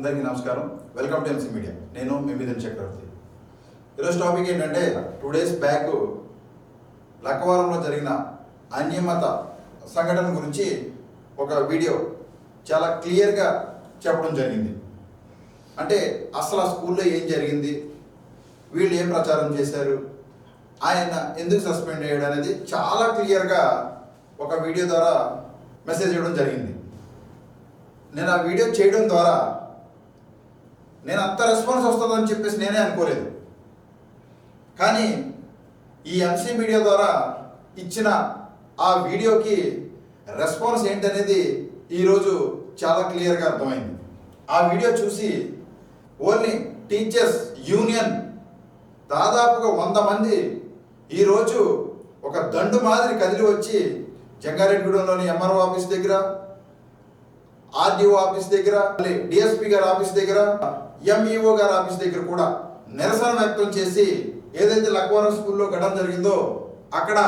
అందరికీ నమస్కారం. Welcome to MC media నేను మీ మిథున్ చక్రవర్తి. ఈరోజు టాపిక్ ఏంటంటే టూ డేస్ బ్యాక్ లక్కవరంలో జరిగిన అన్యమత సంఘటన గురించి ఒక వీడియో చాలా క్లియర్గా చెప్పడం జరిగింది. అంటే అసలు ఆ స్కూల్లో ఏం జరిగింది? వీళ్ళు ఏం ప్రచారం చేశారు? ఆయన ఎందుకు సస్పెండ్ అయ్యాడు అనేది చాలా క్లియర్గా ఒక వీడియో ద్వారా మెసేజ్ ఇవ్వడం జరిగింది. నేను ఆ వీడియో చేయడం ద్వారా నేను అంత రెస్పాన్స్ వస్తుందని చెప్పేసి నేనే అనుకోలేదు. కానీ ఈ ఎంసీ మీడియా ద్వారా ఇచ్చిన ఆ వీడియోకి రెస్పాన్స్ ఏంటనేది ఈరోజు చాలా క్లియర్గా అర్థమైంది. ఆ వీడియో చూసి ఓన్లీ టీచర్స్ యూనియన్ దాదాపుగా వంద మంది ఈరోజు ఒక దండు మాదిరి కదిలి వచ్చి జంగారెడ్డిగూడెంలోని ఎంఆర్ఓ ఆఫీస్ దగ్గర ఆర్డీఓ ఆఫీస్ దగ్గర డిఎస్పి గారి ఆఫీస్ దగ్గర ఎంఈఓ గారి ఆఫీస్ దగ్గర కూడా నిరసన వ్యక్తం చేసి ఏదైతే లక్వరం స్కూల్లో ఘటన జరిగిందో అక్కడ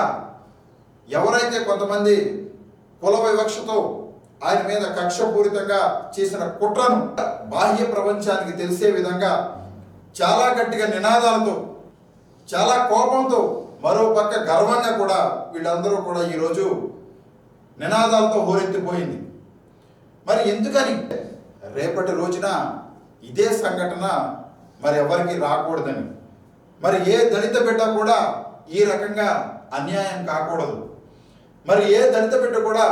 ఎవరైతే కొంతమంది కుల వివక్షతో ఆయన మీద కక్షపూరితంగా చేసిన కుట్రను బాహ్య ప్రపంచానికి తెలిసే విధంగా చాలా గట్టిగా నినాదాలతో చాలా కోపంతో మరో పక్క గర్వంగా కూడా వీళ్ళందరూ కూడా ఈరోజు నినాదాలతో హోరెత్తిపోయింది. మరి ఎందుకని? రేపటి రోజున ఇదే సంఘటన మరి ఎవరికి రాకూడదని. మరి ఏ దళిత బిడ్డ కూడా ఈ రకంగా అన్యాయం కాకూడదు. మరి ఏ దళిత బిడ్డ కూడా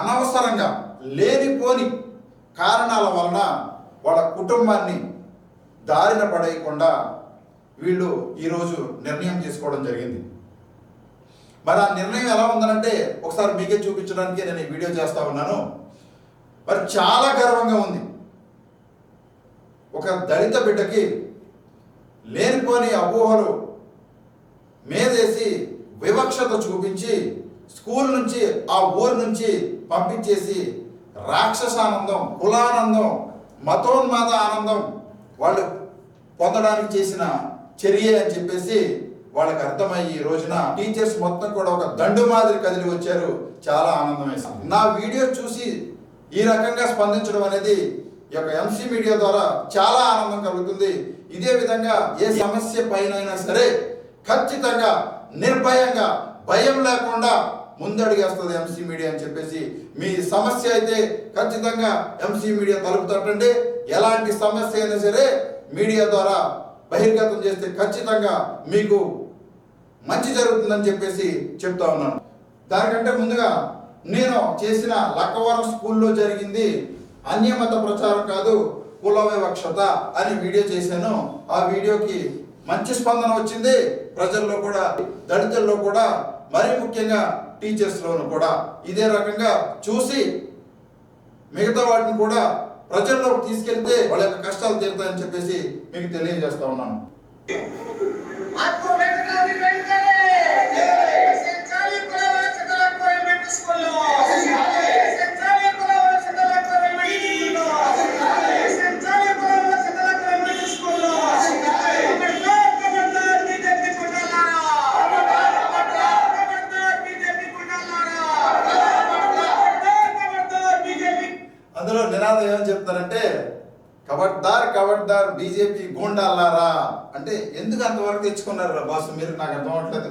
అనవసరంగా లేనిపోని కారణాల వలన వాళ్ళ కుటుంబాన్ని దారిన పడేయకుండా వీళ్ళు ఈరోజు నిర్ణయం తీసుకోవడం జరిగింది. మరి ఆ నిర్ణయం ఎలా ఉందనంటే ఒకసారి మీకే చూపించడానికి నేను ఈ వీడియో చేస్తా ఉన్నాను. మరి చాలా గర్వంగా ఉంది. ఒక దళిత బిడ్డకి లేనిపోని అపోహలు మేదేసి వివక్షత చూపించి స్కూల్ నుంచి ఆ ఊరు నుంచి పంపించేసి రాక్షసానందం కులానందం మతోన్మాద ఆనందం వాళ్ళు పొందడానికి చేసిన చర్య అని చెప్పేసి వాళ్ళకి అర్థమయ్యి ఈ రోజున టీచర్స్ మొత్తం కూడా ఒక దండు మాదిరి కదిలి వచ్చారు. చాలా ఆనందం వేసింది నా వీడియో చూసి ఈ రకంగా స్పందించడం అనేది ఈ యొక్క ఎంసీ మీడియా ద్వారా చాలా ఆనందం కలుగుతుంది. ఇదే విధంగా ఏ సమస్య పైన సరే ఖచ్చితంగా నిర్భయంగా భయం లేకుండా ముందడిగేస్తుంది ఎంసీ మీడియా అని చెప్పేసి మీ సమస్య అయితే ఖచ్చితంగా ఎంసీ మీడియా తలుపు తట్టండి ఎలాంటి సమస్య అయినా సరే మీడియా ద్వారా బహిర్గతం చేస్తే ఖచ్చితంగా మీకు మంచి జరుగుతుందని చెప్పేసి చెప్తా ఉన్నాను. దానికంటే ముందుగా నేను చేసిన లక్కవరం స్కూల్లో జరిగింది అన్యమత ప్రచారం కాదు కుల వివక్షత అని వీడియో చేశాను. ఆ వీడియోకి మంచి స్పందన వచ్చింది. ప్రజల్లో కూడా దళితుల్లో కూడా మరీ ముఖ్యంగా టీచర్స్లోను కూడా. ఇదే రకంగా చూసి మిగతా వాటిని కూడా ప్రజల్లోకి తీసుకెళ్తే వాళ్ళ యొక్క కష్టాలు తీరుతాయని చెప్పేసి మీకు తెలియజేస్తా ఉన్నాను. చెప్తారంటే కబడ్దార్ కబడ్దార్ బీజేపీ గూండాలారా అంటే ఎందుకు అంతవరకు తెచ్చుకున్నారు బాసు? మీరు నాకు అర్థం అవట్లేదు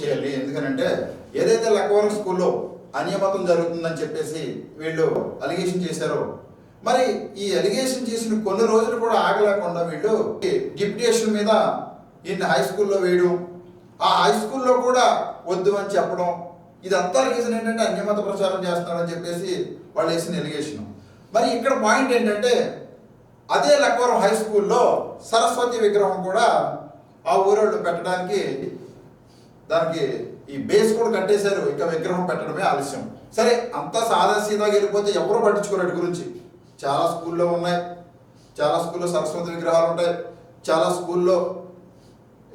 చేయాలి. ఎందుకనంటే ఏదైతే లక్వరం స్కూల్లో అనియమతం జరుగుతుందని చెప్పేసి వీళ్ళు అలిగేషన్ చేశారో మరి ఈ అలిగేషన్ చేసిన కొన్ని రోజులు కూడా ఆగలేకుండా వీళ్ళు డిప్యుటేషన్ మీద ఈయన హై స్కూల్లో వేయడం ఆ హై స్కూల్లో కూడా వద్దు అని చెప్పడం ఇదంతా రీజన్ ఏంటంటే అన్యమత ప్రచారం చేస్తున్నారని చెప్పేసి వాళ్ళు వేసిన ఎలిగేషన్ మరి ఇక్కడ పాయింట్ ఏంటంటే అదే లక్వరం హై స్కూల్లో సరస్వతి విగ్రహం కూడా ఆ ఊరోళ్ళు పెట్టడానికి దానికి ఈ బేస్ కూడా కట్టేశారు. ఇంకా విగ్రహం పెట్టడమే ఆలస్యం. సరే అంత సాదాసీదాగా వెళ్ళిపోతే ఎవరు పట్టించుకోరు గురించి? చాలా స్కూల్లో ఉన్నాయి. చాలా స్కూల్లో సరస్వతి విగ్రహాలు ఉంటాయి. చాలా స్కూల్లో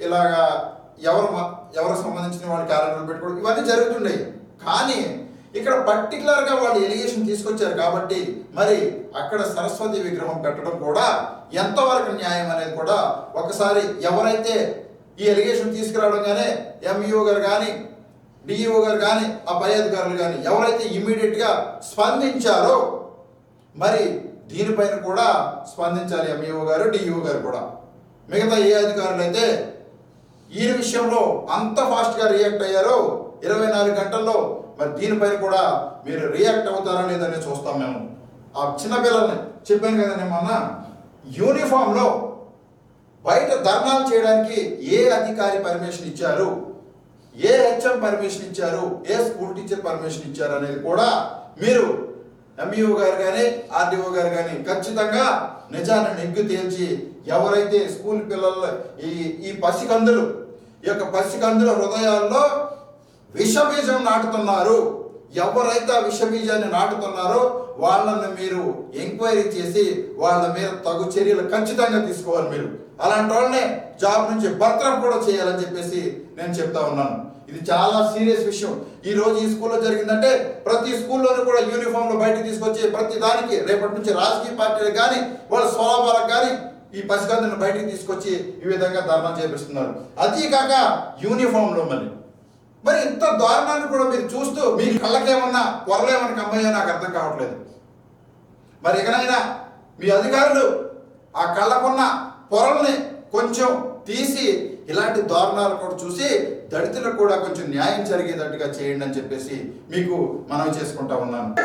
ఇలాగా ఎవరు మ- ఎవరికి సంబంధించిన వాళ్ళు క్యాలెండర్లు పెట్టుకోవడం ఇవన్నీ జరుగుతున్నాయి కానీ ఇక్కడ పర్టికులర్గా వాళ్ళు ఎలిగేషన్ తీసుకొచ్చారు కాబట్టి మరి అక్కడ సరస్వతి విగ్రహం పెట్టడం కూడా ఎంతవరకు న్యాయం అనేది కూడా ఒకసారి ఎవరైతే ఈ ఎలిగేషన్ తీసుకురావడంగానే ఎంఈఓ గారు కానీ డిఈఓ గారు కానీ ఆ పై అధికారులు కానీ ఎవరైతే ఇమీడియట్గా స్పందించారో మరి దీనిపైన కూడా స్పందించాలి ఎంఈఓ గారు డిఈఓ గారు కూడా. మిగతా ఏ అధికారులు అయితే ఈ విషయంలో అంత ఫాస్ట్గా రియాక్ట్ అయ్యారో ఇరవై నాలుగు గంటల్లో మరి దీనిపైన కూడా మీరు రియాక్ట్ అవుతారా లేదని చూస్తాం మేము. ఆ చిన్నపిల్లల్ని చెప్పాను కదా నేను మొన్న యూనిఫామ్లో బయట ధర్నాలు చేయడానికి ఏ అధికారి పర్మిషన్ ఇచ్చారు? ఏ హెచ్ఎం పర్మిషన్ ఇచ్చారు? ఏ స్కూల్ టీచర్ పర్మిషన్ ఇచ్చారు అనేది కూడా మీరు ఎంఈఓ గారు కానీ ఆర్డీఓ గారు కానీ ఖచ్చితంగా నిజాన్ని నెగ్గు తేల్చి ఎవరైతే స్కూల్ పిల్లలు ఈ ఈ పసికందులు ఈ యొక్క పసికందుల హృదయాల్లో విషబీజం నాటుతున్నారు ఎవరైతే ఆ విషబీజాన్ని నాటుతున్నారో వాళ్ళని మీరు ఎంక్వైరీ చేసి వాళ్ళ మీద తగు చర్యలు ఖచ్చితంగా తీసుకోవాలి మీరు. అలాంటి వాళ్ళని జాబ్ నుంచి బర్తరఫ్ కూడా చేయాలని చెప్పేసి నేను చెప్తా ఉన్నాను. ఇది చాలా సీరియస్ విషయం. ఈ రోజు ఈ స్కూల్లో జరిగిందంటే ప్రతి స్కూల్లోనూ కూడా యూనిఫామ్లు బయటకు తీసుకొచ్చి ప్రతి దానికి రేపటి నుంచి రాజకీయ పార్టీలు కానీ వాళ్ళ స్వలాభాలకు కానీ ఈ పసికందులను బయటకు తీసుకొచ్చి ఈ విధంగా ధర్నా చేపిస్తున్నారు. అదీకాక యూనిఫామ్లో మరి మరి ఇంత దారుణాన్ని కూడా మీరు చూస్తూ మీ కళ్ళకేమన్నా కొరలేమని కమ్మయ్యో నాకు అర్థం కావట్లేదు. మరి ఎక్కడైనా మీ అధికారులు ఆ కళ్ళకున్న పొరల్ని కొంచెం తీసి ఇలాంటి దారుణాలు కూడా చూసి దళితులకు కూడా కొంచెం న్యాయం జరిగేటట్టుగా చేయండి అని చెప్పేసి మీకు మనవి చేసుకుంటా ఉన్నాను.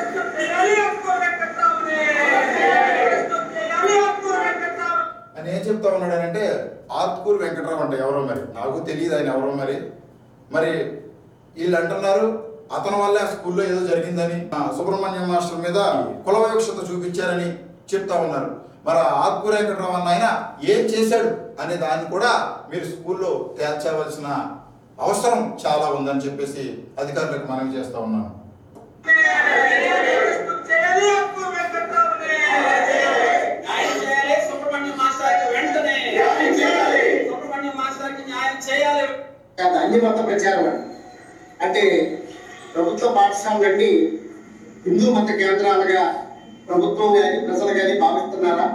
అని ఏం చెప్తా ఉన్నాడు అంటే ఆత్కూరు వెంకటరావు అంట ఎవరో మరి. నాకు తెలియదు ఆయన ఎవరో మరి. మరి వీళ్ళు అంటున్నారు అతని వల్లే స్కూల్లో ఏదో జరిగిందని. సుబ్రహ్మణ్యం మాస్టర్ మీద కులవయోక్షత చూపించారని చెప్తా ఉన్నారు. మరి ఆత్మూర వల్ల ఆయన ఏం చేశాడు అనే దాన్ని కూడా మీరు స్కూల్లో తేల్చవలసిన అవసరం చాలా ఉందని చెప్పేసి అధికారులకు మనవి చేస్తా ఉన్నాను. అన్ని మత ప్రచారం అంటే ప్రభుత్వ పాఠశాలలన్నీ హిందూ మత కేంద్రాలుగా ప్రభుత్వం కానీ ప్రజలు కానీ భావిస్తున్నారా?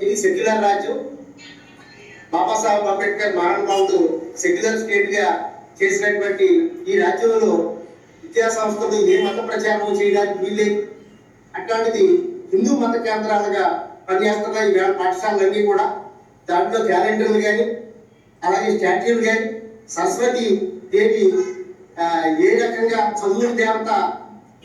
ఇది సెక్యులర్ రాజ్యం బాబాసాహెబ్ అంబేద్కర్ మహానుభావుడు సెక్యులర్ స్టేట్గా చేసినటువంటి ఈ రాజ్యంలో విద్యా సంస్థలు ఏ మత ప్రచారం చేయడానికి వీళ్ళే అట్లాంటిది హిందూ మత కేంద్రాలుగా పనిచేస్తున్న ఈ పాఠశాలలన్నీ కూడా దాంట్లో క్యాలెండర్లు కానీ అలాగే స్టాట్యూలు కానీ సరస్వతి దేవి ఏ రకంగా చదువుల దేవత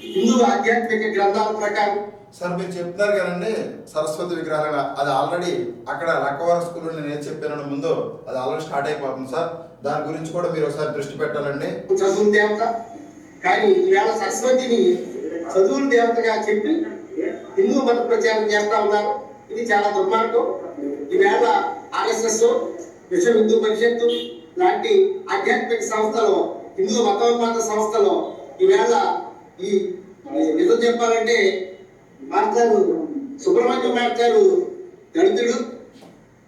హిందూ ఆధ్యాత్మిక గ్రంథాల ప్రకారం. సార్ మీరు చెప్తున్నారు కదండి సరస్వతి విగ్రహాలుగా అది ఆల్రెడీ అక్కడ లక్కవరం స్కూల్లో నేను ఏం చెప్పాను ముందు అది ఆల్రెడీ స్టార్ట్ అయిపోతుంది సార్. దాని గురించి కూడా మీరు ఒకసారి దృష్టి పెట్టాలండి. చదువుల దేవత. కానీ ఈవేళ సరస్వతిని చదువుల దేవతగా చెప్పి హిందూ మత ప్రచారం చేస్తా ఉన్నారు. ఇది చాలా దుర్మార్గం. ఈవేళ ఆర్ఎస్ఎస్ విశ్వ హిందూ పరిషత్తు లాంటి ఆధ్యాత్మిక సంస్థలు హిందూ మతోన్మాద సంస్థలు ఈవేళ ఈ నిజం చెప్పాలంటే మాస్టర్ సుబ్రహ్మణ్యం మాస్టర్ దళితుడు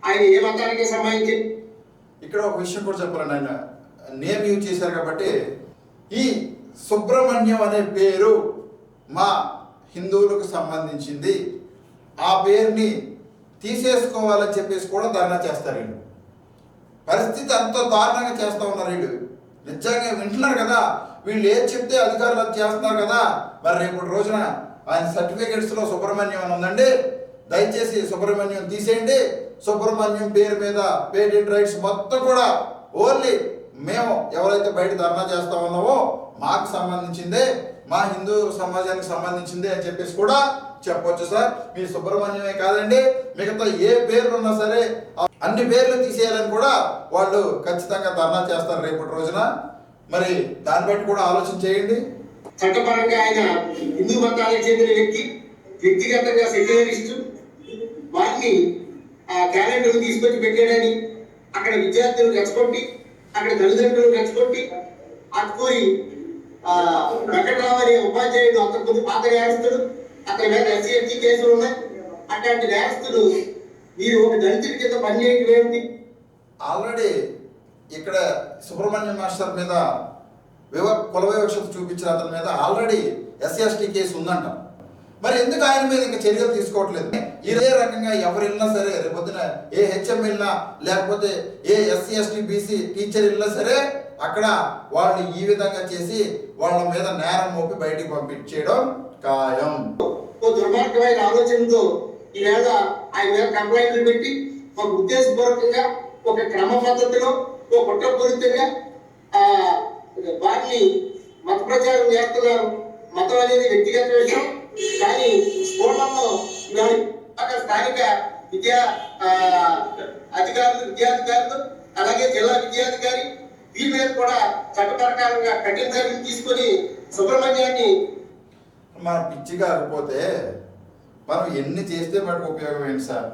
ఆయన ఏ మతానికి సంబంధించి? ఇక్కడ ఒక విషయం కూడా చెప్పాలండి ఆయన. నేమ్ యూజ్ చేశారు కాబట్టి ఈ సుబ్రహ్మణ్యం అనే పేరు మా హిందువులకు సంబంధించింది. ఆ పేరుని తీసేసుకోవాలని చెప్పేసి కూడా ధర్నా చేస్తారు వీళ్ళు. పరిస్థితి అంత దారుణంగా చేస్తూ ఉన్నారు వీళ్ళు. నిజంగా వింటున్నారు కదా. వీళ్ళు ఏది చెప్తే అధికారులు అది చేస్తున్నారు కదా? మరి రేపటి రోజున ఆయన సర్టిఫికేట్స్లో సుబ్రహ్మణ్యం అని ఉందండి. దయచేసి సుబ్రహ్మణ్యం తీసేయండి. సుబ్రహ్మణ్యం పేరు మీద పేటెంట్ రైట్స్ మొత్తం కూడా ఓన్లీ మేము ఎవరైతే బయట ధర్నా చేస్తా ఉన్నామో మాకు సంబంధించిందే మా హిందూ సమాజానికి సంబంధించిందే అని చెప్పేసి కూడా చెప్పొచ్చు సార్. మీ సుబ్రహ్మణ్యమే కాదండి మిగతా ఏ పేర్లు ఉన్నా సరే అన్ని పేర్లు తీసేయాలని కూడా వాళ్ళు ఖచ్చితంగా ధర్నా చేస్తారు రేపటి రోజున. మరి దాన్ని బట్టి కూడా ఆలోచన చేయండి. చట్టపరంగా ఆయన హిందూ మతానికి చెందిన వ్యక్తి వ్యక్తిగతంగా సెక్యులరిస్టు. వారిని ఆ క్యాలెండర్ తీసుకొచ్చి పెట్టాడని అక్కడ విద్యార్థులు రెచ్చగొట్టి అక్కడ తల్లిదండ్రులు రెచ్చగొట్టి అటుకూరి ఆ వెంకట్రావు అనే ఉపాధ్యాయుడు అంతకుముందు పాత నేరస్తుడు. అతని మీద ఎస్సీ ఎస్టీ కేసులు ఉన్నాయి. అట్లాంటి నేరస్తుడు మీరు ఒక దళితుడి కింద పనిచేయటం ఏమిటి? ఆల్రెడీ ఇక్కడ సుబ్రహ్మణ్యం మాస్టర్ మీద వివ కుల వివక్షత చూపించిన అతని మీద ఆల్రెడీ ఎస్సీ కేసు ఉందంట. మరి ఎందుకు ఆయన మీద ఇంకా చర్యలు తీసుకోవట్లేదు? ఇదే రకంగా ఎవరు వెళ్ళినా సరే రేపొద్దున ఏ హెచ్ఎం వెళ్ళినా లేకపోతే ఏ ఎస్సీ ఎస్టీ బీసీ టీచర్ వెళ్ళినా సరే అక్కడ వాళ్ళు ఈ విధంగా చేసి వాళ్ళ మీద నేరం మోపి బయటికి పంపించేయడం ఖాయం. దుర్మార్గమైన ఆలోచనతో ఈవేళ ఆయన మీద కంప్లైంట్లు పెట్టి ఒక ఉద్దేశపూర్వకంగా ఒక క్రమ పద్ధతిలో కుట్రపూరితంగా ఆ వారిని మత ప్రచారం చేస్తున్నారు. మతం అనేది వ్యక్తిగత విషయం. కానీ స్ఫోటంలో ఇవాళ అక్కడ స్థానిక విద్యా అధికారులు విద్యాధికారులు అలాగే జిల్లా విద్యాధికారి వీరి మీద కూడా చట్ట ప్రకారంగా కఠిన చర్యలు తీసుకొని సుబ్రహ్మణ్యాన్ని మన పిచ్చి కాకపోతే మనం ఎన్ని చేస్తే వాటికి ఉపయోగం ఏంటి సార్?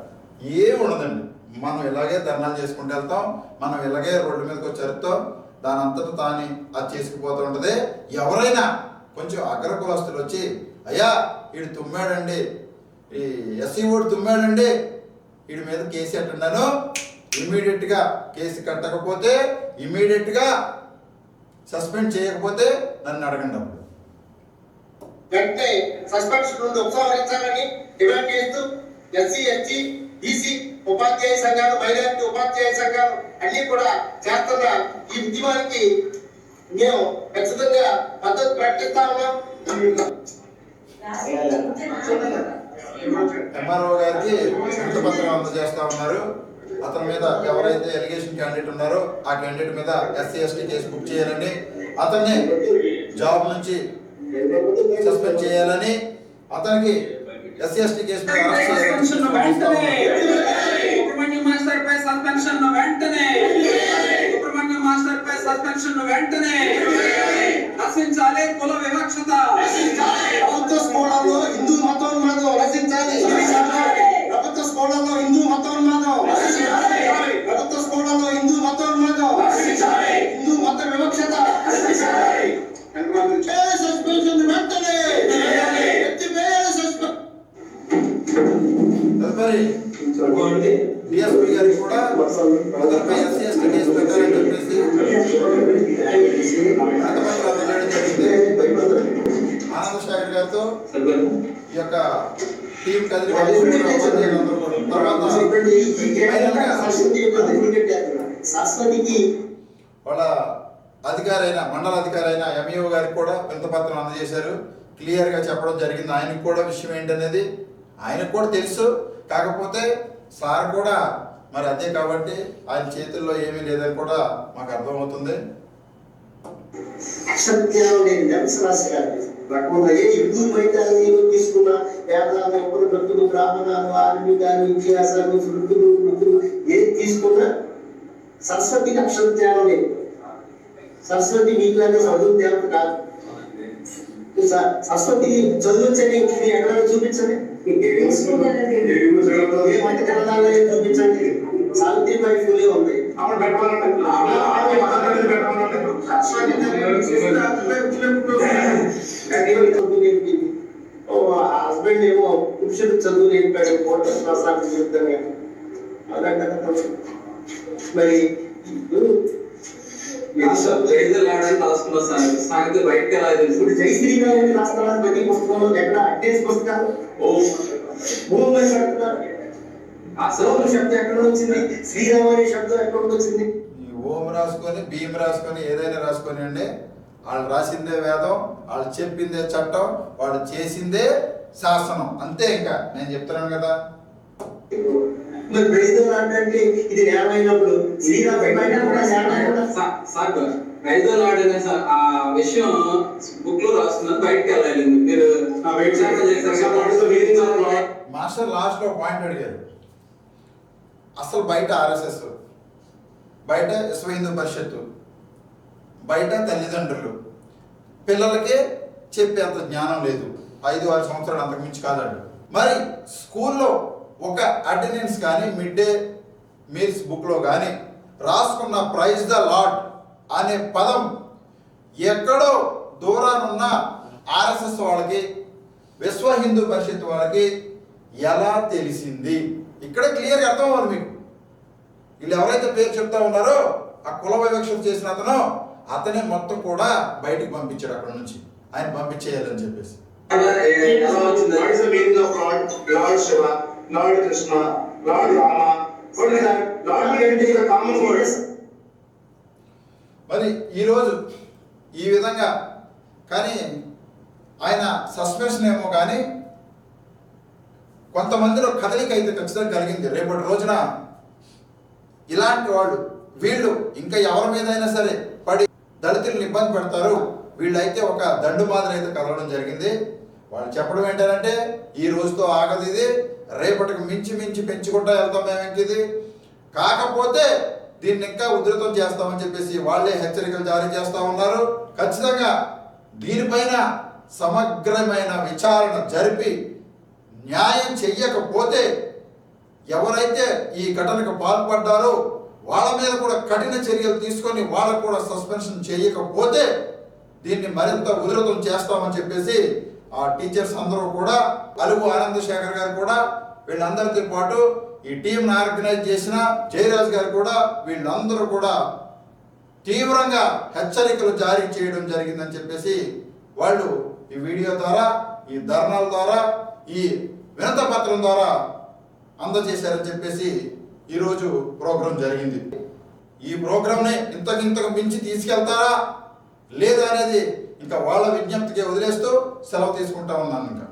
ఏమి ఉండదండి. మనం ఇలాగే ధర్నాలు చేసుకుంటూ వెళ్తాం మనం ఇలాగే రోడ్డు మీదకి వచ్చి అరుతాం దాని అంతటా తాని అది చేసుకుపోతూ ఉంటుంది. ఎవరైనా కొంచెం అగ్ర కులస్తులు వచ్చి అయ్యా వీడు తుమ్మాడండి ఈ ఎస్సీ ఓడి తుమ్మాడండి వీడి మీద కేసు ఎట్టున్నాను ఇమీడియట్గా కేసు కట్టకపోతే ఇమీడియట్గా సస్పెండ్ చేయకపోతే నన్ను అడగండి అప్పుడు. వెంటనే సస్పెన్షన్ నుండి ఉపసంహరించాలని డిమాండ్ చేస్తూ ఎస్సీ ఎస్టీ బీసీ ఉపాధ్యాయ సంఘాలు మైనారిటీ ఉపాధ్యాయ సంఘాలు అన్ని కూడా చేస్తున్న ఈ ఉద్యమానికి మేము ఖచ్చితంగా మద్దతు ప్రకటిస్తా ఉన్నాం. ఎంఆర్ఓ గారికి పత్రం అందజేస్తా ఉన్నారు. అతని మీద ఎవరైతే ఎలిగేషన్ క్యాండిడేట్ ఉన్నారో ఆ క్యాండిడేట్ మీద ఎస్సీ ఎస్టీ కేసు బుక్ చేయాలని అతన్ని జాబ్ నుంచి సస్పెండ్ చేయాలని అతనికి ఎస్సీ ఎస్టీ కేసు మీద అరెస్ట్ చేయాలని. సస్పెన్షన్ వెంటనే. సుబ్రహ్మణ్యం మాస్టర్ పై సస్పెన్షన్ వెంటనే. నశించాలి కుల వివక్షత. ప్రభుత్వ స్కూళ్ళల్లో హిందూ మతోన్మాదం రచించాలి ప్రభుత్వ స్కూళ్ళల్లో హిందూ మతోన్మాదం ప్రభుత్వ స్కూళ్ళల్లో హిందూ మతోన్మాదం హిందూ మత వివక్షత సస్పెన్షన్ వెంటనే. ఎత్తివేయాలి సస్పెన్షన్ తదుపరి డిఎస్పీ గారికి కూడా అతనిపై ఎస్సీ ఎస్టీ కేసు పెట్టాలని చెప్పేసి అంతమంది అందజేయడం జరిగింది. ఆనంద్ శేఖర్ గారితో ఈ యొక్క టీం కదిలి ఉపాధ్యాయులందరూ కూడా. తర్వాత సరస్వతికి వాళ్ళ అధికారి అయిన మండల అధికారి అయిన ఎంఈఓ గారికి కూడా వింతపత్రం అందజేశారు. క్లియర్గా చెప్పడం జరిగింది. ఆయనకు కూడా విషయం ఏంటనేది ఆయనకు కూడా తెలుసు. కాకపోతే సార్ కూడా మరి అదే కాబట్టి ఆయన చేతుల్లో ఏమీ లేదని కూడా మాకు అర్థమవుతుంది. అక్షరజ్ఞానం లేని ధనుసు గారు. భగవంతుడు ఏ హిందూ వైద్యాన్ని తీసుకున్న వేదాలు ఉపనిషత్తులు బ్రాహ్మణాలు ఆర్మికాలు ఇతిహాసాలు శృతులు వృత్తులు ఏది తీసుకున్నా సరస్వతికి అక్షర జ్ఞానం లేదు సరస్వతి మీకులాగే చదువు జ్ఞానం కాదు. సరస్వతి చదువు వచ్చని ఎక్కడ చూపించండి ఏ మధ్య గ్రంథాల్లో ఏం చూపించండి సావిత్రిబాయి ఫూలే ఉంది హస్బెండ్ ఏమో పురుషుడు చదువు నేర్పాడు కోట ప్రసాద్ చెప్తాను అలాంటి మరి ఇప్పుడు సాగితే బయటకు ఎలా తెలుసు ఇప్పుడు జై శ్రీరాముని రాష్ట్రాలు ప్రతి పుస్తకంలో ఎక్కడ అడ్డేసి పుస్తకాలు ఓ. భూమి కడుతున్నారు. అసలు శబ్దం ఎక్కడ వచ్చింది? శ్రీరామ అనే శబ్దం ఎక్కడ వచ్చింది? ఈ ఓం రాసుకొని భీమ్ రాసుకొని ఏదైనా రాసుకొని అండి వాళ్ళు రాసిందే వేదం వాళ్ళు చెప్పిందే చట్టం వాళ్ళు చేసిందే శాసనం. అంతే ఇంకా. నేను చెప్తున్నాను కదా. మరి ప్రైజ్ అంటే ఇది నేరమైన సా- సార్ రైతు ఆడిన సార్ ఆ విషయం బుక్లో రాస్తున్నారు బయటకు వెళ్ళాలి. మీరు కదా. మీటింగ్లో మాస్టర్ లాస్ట్లో పాయింట్ అడిగారు. అసలు బయట ఆర్ఎస్ఎస్ బయట విశ్వ హిందూ పరిషత్తు బయట తల్లిదండ్రులు పిల్లలకే చెప్పేంత జ్ఞానం లేదు. ఐదు ఆరు సంవత్సరాలు అంతకు మించి కాదండి. మరి స్కూల్లో ఒక అటెండెన్స్ కానీ మిడ్ డే మీల్స్ బుక్లో కానీ రాసుకున్న ప్రైజ్ ద లాడ్ అనే పదం ఎక్కడో దూరానున్న ఆర్ఎస్ఎస్ వాళ్ళకి విశ్వ హిందూ పరిషత్ వాళ్ళకి ఎలా తెలిసింది? ఇక్కడ క్లియర్గా అర్థం అవ్వాలి మీకు. వీళ్ళు ఎవరైతే పేరు చెప్తా ఉన్నారో ఆ కుల వివక్షలు చేసిన అతను అతనే మొత్తం కూడా బయటికి పంపించాడు అక్కడ నుంచి. ఆయన పంపించేయాలని చెప్పేసి. Lord? Krishna, Lord Rama. What is that? Lord Lord is a common word. మరి ఈరోజు ఈ విధంగా కానీ ఆయన సస్పెన్షన్ ఏమో కానీ కొంతమందిలో కదలిక అయితే ఖచ్చితంగా కలిగింది రేపటి రోజున ఇలాంటి వాళ్ళు వీళ్ళు ఇంకా ఎవరి మీదైనా సరే పడి దళితులను ఇబ్బంది పెడతారు వీళ్ళైతే ఒక దండు మాదిరి అయితే కలవడం జరిగింది వాళ్ళు చెప్పడం ఏంటంటే ఈ రోజుతో ఆగదు ఇది. రేపటికి మించి మించి పెంచుకుంటా వెళ్తాం మేము ఇది. కాకపోతే దీన్ని ఇంకా ఉధృతం చేస్తామని చెప్పేసి వాళ్ళే హెచ్చరికలు జారీ చేస్తా ఉన్నారు. ఖచ్చితంగా దీనిపైన సమగ్రమైన విచారణ జరిపి న్యాయం చెయ్యకపోతే ఎవరైతే ఈ ఘటనకు పాల్పడ్డారో వాళ్ళ మీద కూడా కఠిన చర్యలు తీసుకొని వాళ్ళకు కూడా సస్పెన్షన్ చేయకపోతే దీన్ని మరింత ఉధృతం చేస్తామని చెప్పేసి ఆ టీచర్స్ అందరూ కూడా అలుగు ఆనంద్ శేఖర్ గారు కూడా వీళ్ళందరితో పాటు ఈ టీంను ఆర్గనైజ్ చేసిన జయరాజ్ గారు కూడా వీళ్ళందరూ కూడా తీవ్రంగా హెచ్చరికలు జారీ చేయడం జరిగిందని చెప్పేసి వాళ్ళు ఈ వీడియో ద్వారా ఈ ధర్నాల ద్వారా ఈ వినత పత్రం ద్వారా అందజేశారని చెప్పేసి ఈరోజు ప్రోగ్రాం జరిగింది. ఈ ప్రోగ్రాంని ఇంతకింతకు మించి తీసుకెళ్తారా? లేదా అనేది ఇంకా వాళ్ళ విజ్ఞప్తికి వదిలేస్తూ సెలవు తీసుకుంటా ఉన్నాను ఇంకా.